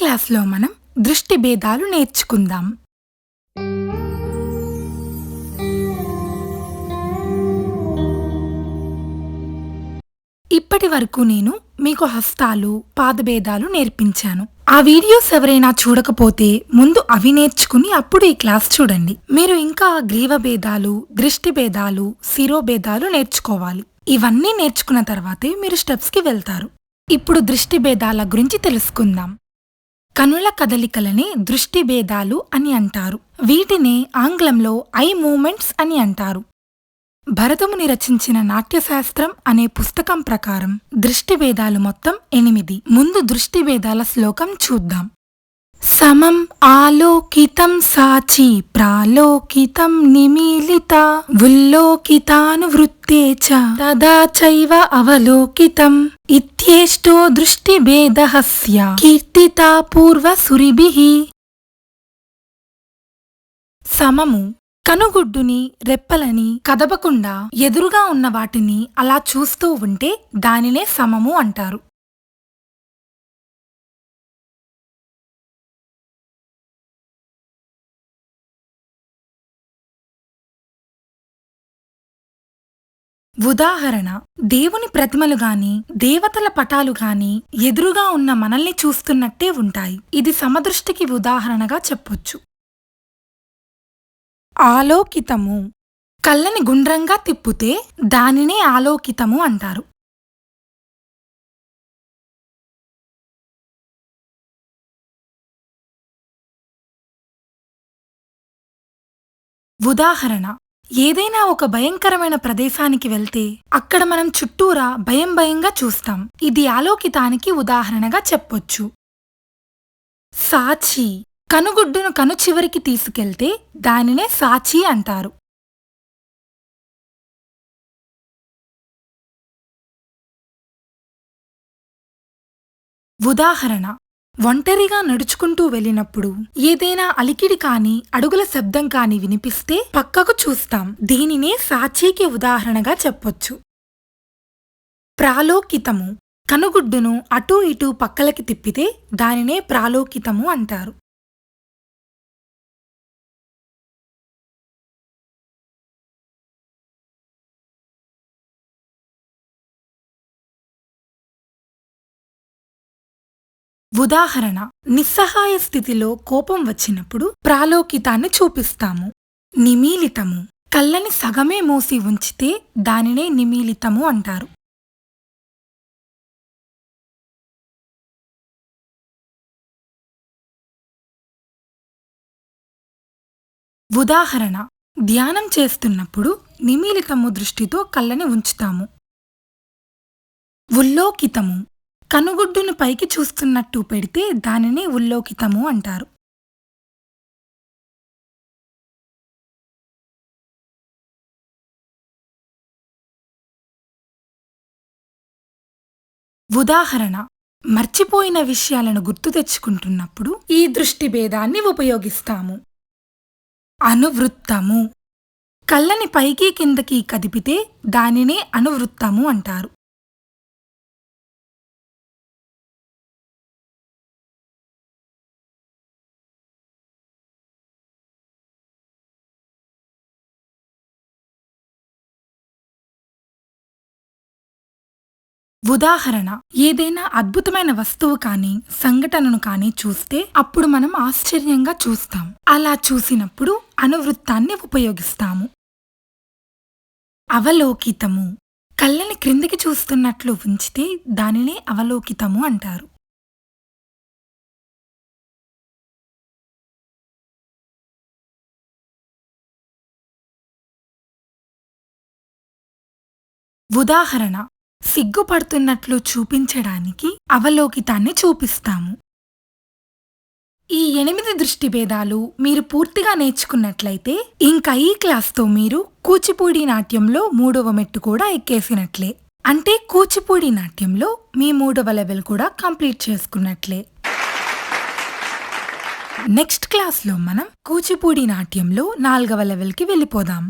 క్లాస్లో మనం దృష్టి భేదాలు నేర్చుకుందాం. ఇప్పటి వరకు నేను మీకు హస్తాలు పాదభేదాలు నేర్పించాను. ఆ వీడియోస్ ఎవరైనా చూడకపోతే ముందు అవి నేర్చుకుని అప్పుడు ఈ క్లాస్ చూడండి. మీరు ఇంకా గ్రీవ భేదాలు దృష్టి భేదాలు శిరోభేదాలు నేర్చుకోవాలి. ఇవన్నీ నేర్చుకున్న తర్వాతే మీరు స్టెప్స్కి వెళ్తారు. ఇప్పుడు దృష్టి భేదాల గురించి తెలుసుకుందాం. కనుల కదలికలనే దృష్టి భేదాలు అని అంటారు. వీటినే ఆంగ్లంలో ఐ మూమెంట్స్ అని అంటారు. భరతముని రచించిన నాట్యశాస్త్రం అనే పుస్తకం ప్రకారం దృష్టి భేదాలు మొత్తం ఎనిమిది. ముందు దృష్టి భేదాల శ్లోకం చూద్దాం. సమం ఆలోకితం సాచి ప్రాలోకితం నిమీలిత ఉల్లోకితానువృత్తే చ తదా చైవ అవలోకితం ఇత్యేష్టో దృష్టిభేదహస్య కీర్తితా పూర్వ సురిభి. సమము కనుగుడ్డుని రెప్పలని కదపకుండా ఎదురుగా ఉన్న వాటిని అలా చూస్తూ ఉంటే దానినే సమము అంటారు. ఉదాహరణ దేవుని ప్రతిమలు గాని దేవతల పటాలు గాని ఎదురుగా ఉన్న మనల్ని చూస్తున్నట్టే ఉంటాయి. ఇది సమదృష్టికి ఉదాహరణగా చెప్పొచ్చు. ఆలోకితము. కళ్ళని గుండ్రంగా తిప్పుతే దానినే ఆలోకితము అంటారు. ఉదాహరణ ఏదైనా ఒక భయంకరమైన ప్రదేశానికి వెళ్తే అక్కడ మనం చుట్టూరా భయం భయంగా చూస్తాం. ఇది ఆలోకితానికి ఉదాహరణగా చెప్పొచ్చు. సాచి కనుగుడ్డును కను చివరికి తీసుకెళ్తే దానినే సాచి అంటారు. ఉదాహరణ ఒంటరిగా నడుచుకుంటూ వెళ్ళినప్పుడు ఏదైనా అలికిడి కాని అడుగుల శబ్దం కాని వినిపిస్తే పక్కకు చూస్తాం. దీనినే సాచీకి ఉదాహరణగా చెప్పొచ్చు. ప్రాలోకితము. కనుగుడ్డును అటూ ఇటూ పక్కలకి తిప్పితే దానినే ప్రాలోకితము అంటారు. ఉదాహరణ నిస్సహాయ స్థితిలో కోపం వచ్చినప్పుడు ప్రాలోకితాన్ని చూపిస్తాము. నిమీలితము కళ్ళని సగమే మూసి ఉంచితే దానినే నిమీలితము అంటారు. ఉదాహరణ ధ్యానం చేస్తున్నప్పుడు నిమీలితము దృష్టితో కళ్ళని ఉంచుతాము. ఉల్లోకితము కనుగుడ్డును పైకి చూస్తున్నట్టు పెడితే దానిని ఉల్లోకితము అంటారు. ఉదాహరణ మర్చిపోయిన విషయాలను గుర్తు తెచ్చుకుంటున్నప్పుడు ఈ దృష్టి భేదాన్ని ఉపయోగిస్తాము. అనువృత్తము కళ్ళని పైకి కిందకి కదిపితే దానినే అనువృత్తము అంటారు. ఉదాహరణ ఏదైనా అద్భుతమైన వస్తువు కానీ సంఘటనను కానీ చూస్తే అప్పుడు మనం ఆశ్చర్యంగా చూస్తాం. అలా చూసినప్పుడు అనువృత్తాన్ని ఉపయోగిస్తాము. అవలోకితము. కళ్ళని క్రిందికి చూస్తున్నట్లు ఉంచితే దానినే అవలోకితము అంటారు. ఉదాహరణ సిగ్గుపడుతున్నట్లు చూపించడానికి అవలోకితాన్ని చూపిస్తాము. ఈ ఎనిమిది దృష్టి భేదాలు మీరు పూర్తిగా నేర్చుకున్నట్లయితే ఇంకా ఈ క్లాస్తో మీరు కూచిపూడి నాట్యంలో మూడవ మెట్టు కూడా ఎక్కేసినట్లే. అంటే కూచిపూడి నాట్యంలో మీ మూడవ లెవెల్ కూడా కంప్లీట్ చేసుకున్నట్లే. నెక్స్ట్ క్లాస్లో మనం కూచిపూడి నాట్యంలో నాలుగవ లెవెల్కి వెళ్ళిపోదాం.